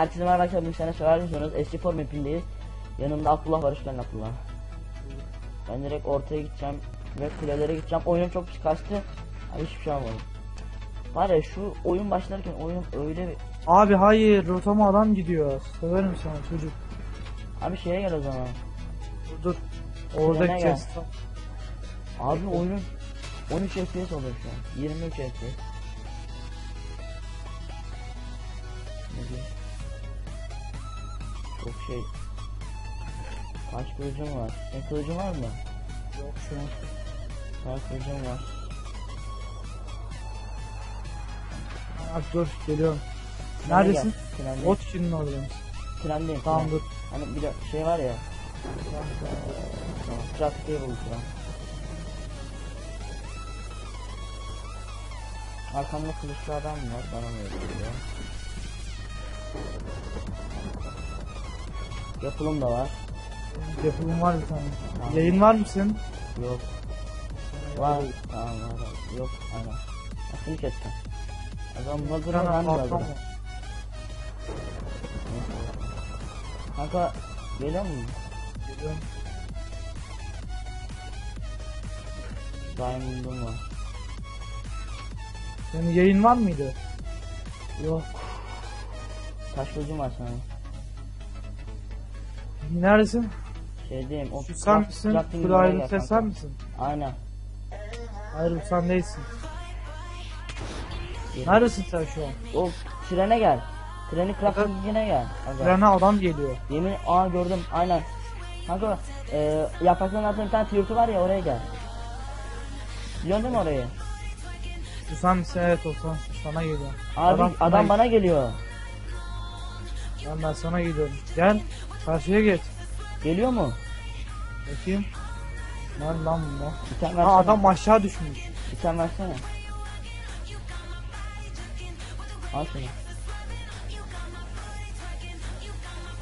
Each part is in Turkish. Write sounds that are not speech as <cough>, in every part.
Herkese merhaba arkadaşlar. Bugün sene sever misiniz? Eski form mapindeyiz. Yanımda Abdullah var. Geldin Abdullah. Ben direkt ortaya gideceğim. Ve kulelere gideceğim. Oyunum çok kaçtı. Abi hiçbir şey almadım. Var ya şu oyun başlarken oyunum öyle bir... Abi hayır rotama adam gidiyor. Severim sana çocuk. Abi şeye gel o zaman. Dur dur. Orada kes. Abi oyunun 13 FPS oluyor şu an. 23 FPS. Çok şey. Kaç kılıcım var? Ne kılıcım var mı? Yok şu an. Kaç kılıcım var? Abi dur geliyorum. Neredesin? Trendeyim. Bot kinin oradayım. Trendeyim. Tamam tren. dur. Hani bir de şey var ya. Tamam. Tren. Arkamda kılıçlı adam var. Bana mı yapıyor? Yapılım da var. Yapımım var bir tane. Tamam. Yayın var mısın? Yok. Var. Tamam var. Yok. Aynen. Aklını kestim. Adam tane ben de var. Kanka geliyor mu? Geliyorum. Diamond'um var. Senin yayın var mıydı? Yok. Taş var sana. Neredesin? Şeydeyim. O sen craft- misin? kanka. sen misin? Aynen. Hayır sen değilsin. Neredesin sen şu an? O trene gel. Treni crafting'ine gel. Aga. Trene adam geliyor. Yemin aa gördüm aynen. Kanka e, yaprakların altında bir tane tiyurtu var ya oraya gel. Biliyorsun değil mi orayı? Sen misin? Evet sen. Sana geliyor. Abi adam, sana- bana geliyor. Ben, ben sana geliyorum. Gel. Karşıya geç. Geliyor mu? Bakayım. Lan lan bu. Bir tane versene. Ha adam aşağı düşmüş. Bir tane versene. Al şunu.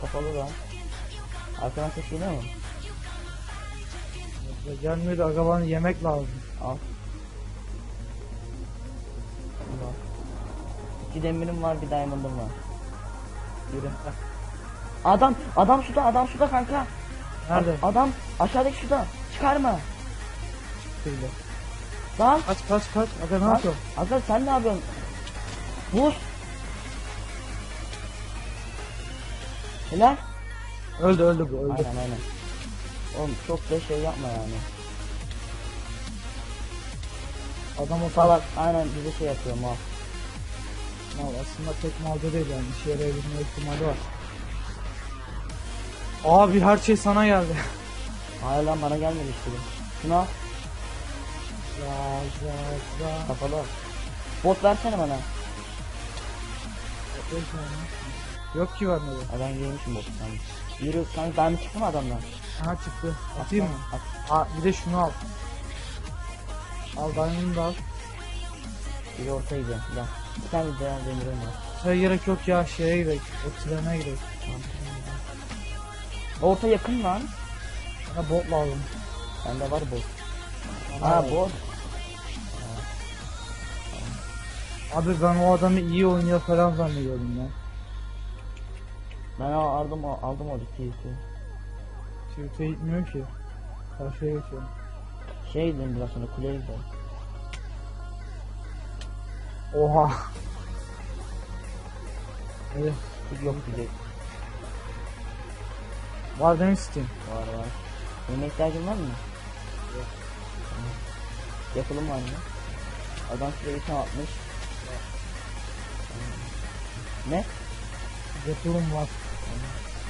Kapalı lan. Arkadan ses geliyor mu? Ya Gelmiyor da aga bana yemek lazım. Al. Al. İki demirim var bir diamond'ım var. Yürü. Adam adam suda adam suda kanka. Nerede? Adam aşağıdaki suda. Çıkarma. Şurada. Lan. Kaç kaç kaç. Aga ne yapıyorsun? Aga sen ne yapıyorsun? Vur. Helal. Öldü öldü bu öldü. Aynen aynen. Oğlum çok da şey yapma yani. Adam o Salak aynen bize şey yapıyor mal. Mal aslında tek malda değil yani işe yarayabilme ihtimali var. Abi her şey sana geldi. <laughs> Hayır lan bana bu. Şunu al. Ya ya ya. Kapalı al. Bot versene bana. Yok ki vermedi. Ben giymişim botu tamam. Yürü kanka ben çıktım adamdan. Aha çıktı. Atayım mı? At. Ha bir de şunu al. Al diamond'ı da al. Biri ortaya gidiyor. Gel. Bir tane de demirim var. Şeye gerek yok ya şeye gidelim. O trene gidelim. Orta yakın lan. Bana bot lazım. Bende var bot. Ver. bot. Abi ben o adamı iyi oynuyor falan zannediyordum ya. Ben al- aldım aldım o tweet'i. Çivite gitmiyor ki. Karşıya geçiyorum. Şey dedim biraz sonra kuleye gidelim. Oha. Evet. Yok diyecek. Var demiş Steam. Var var. Benim ihtiyacın var mı? Yok. Yapılım var mı? Adam size item atmış. Ne? Yapılım var.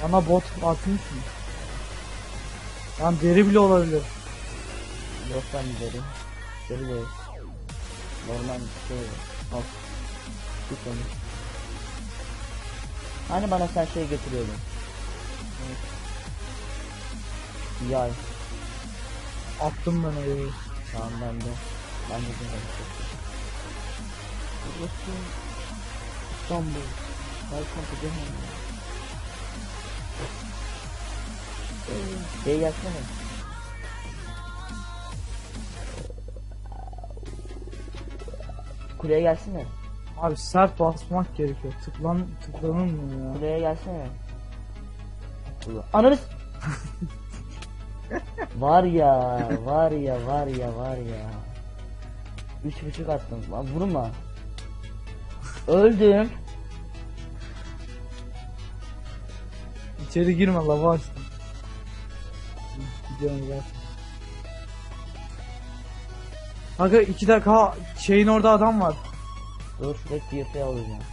Bana bot atmış mı? Lan deri bile olabilir. Yok ben deri. Deri değil. Normal şey. Al. Tut onu. Hani bana sen şey getiriyordun? Yay. Attım ben orayı. Tamam ben de. Ben de güzel. Burası İstanbul. Welcome to Cehennem. Şey gelsene. Kuleye gelsene. Abi sert basmak gerekiyor. Tıklan tıklanılmıyor ya. Kuleye gelsene. Ananı <laughs> Var ya, var ya, var ya, var ya. Üç buçuk attım. Lan vurma. Öldüm. İçeri girme lava açtım. Gidiyorum zaten. Aga iki dakika şeyin orada adam var. Dur şurada TRT alacağım.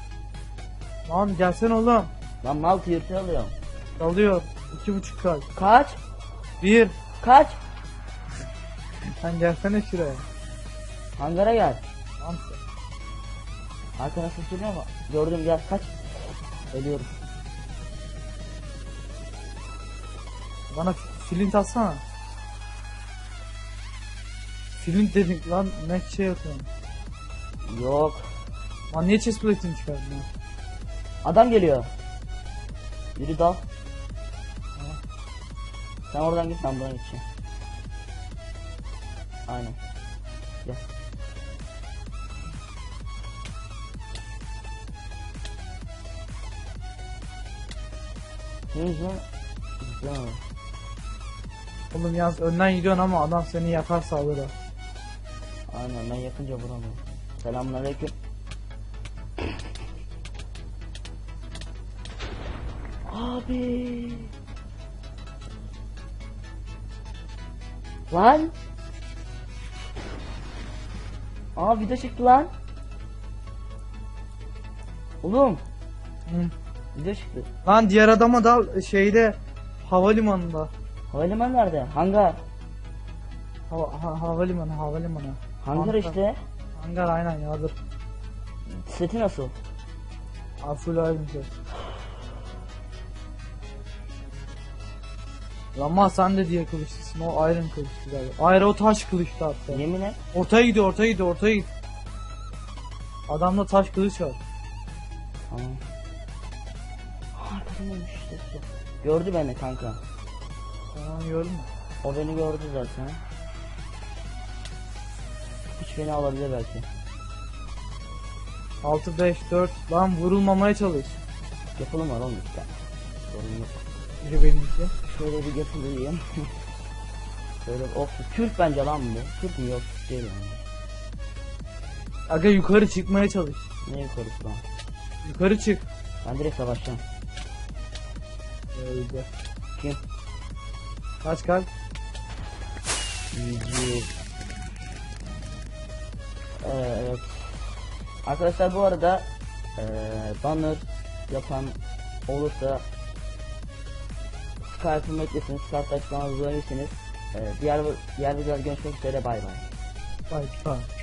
Lan gelsene oğlum. Lan mal TRT alıyorum. Dalıyor. İki buçuk saat. Kaç? Bir. Kaç? Sen gelsene şuraya. Hangara gel. Arkana ses geliyor mu? Gördüm gel kaç. Ölüyorum. Bana flint atsana. Flint dedik lan ne şey yapıyorsun. Yok. Lan niye chest plate'ini çıkardın? Adam geliyor. Yürü dal. Sen oradan git ben buradan gideceğim. Aynen. Gel. Yüzünden Güzel. Oğlum yalnız önden gidiyorsun ama adam seni yakarsa alır ha. Aynen ben yakınca vuramıyorum. Selamünaleyküm. Abi. Lan. Aa video çıktı lan. Oğlum Hı. video çıktı. Lan diğer adama dal şeyde havalimanında. Havalimanı nerede? Hangar. Hava, ha, havalimanı havalimanı. Hangar işte. Hangar aynen yadır. Seti nasıl? Abi full Ama sen de diye kılıçlısın o iron kılıçlı galiba. Hayır o taş kılıçlı hatta. Yemin et. Ortaya gidiyor ortaya gidiyor ortaya gidiyor. Adamda taş kılıç var. Tamam. Arkasındaymış işte. Gördü beni kanka. Tamam gördün mü? O beni gördü zaten. Hiç beni alabilir belki. 6 5 4 lan vurulmamaya çalış. Yapalım var oğlum işte. Sorun yok. Biri benimki. Şöyle bir yapılayım. <laughs> Şöyle of Türk bence lan bu. Türk mü yok Türk değil yani. Aga yukarı çıkmaya çalış. Ne yukarısı lan? Yukarı çık. Ben direkt savaşacağım. Öyle. Kim? Kaç? Yüzü. Ee, evet. Arkadaşlar bu arada ee, banner yapan olursa Skype'ımı eklesin. Skype açıklamanızı öğrenirsiniz. Ee, diğer diğer videolarda görüşmek üzere bay bay. Bay bay.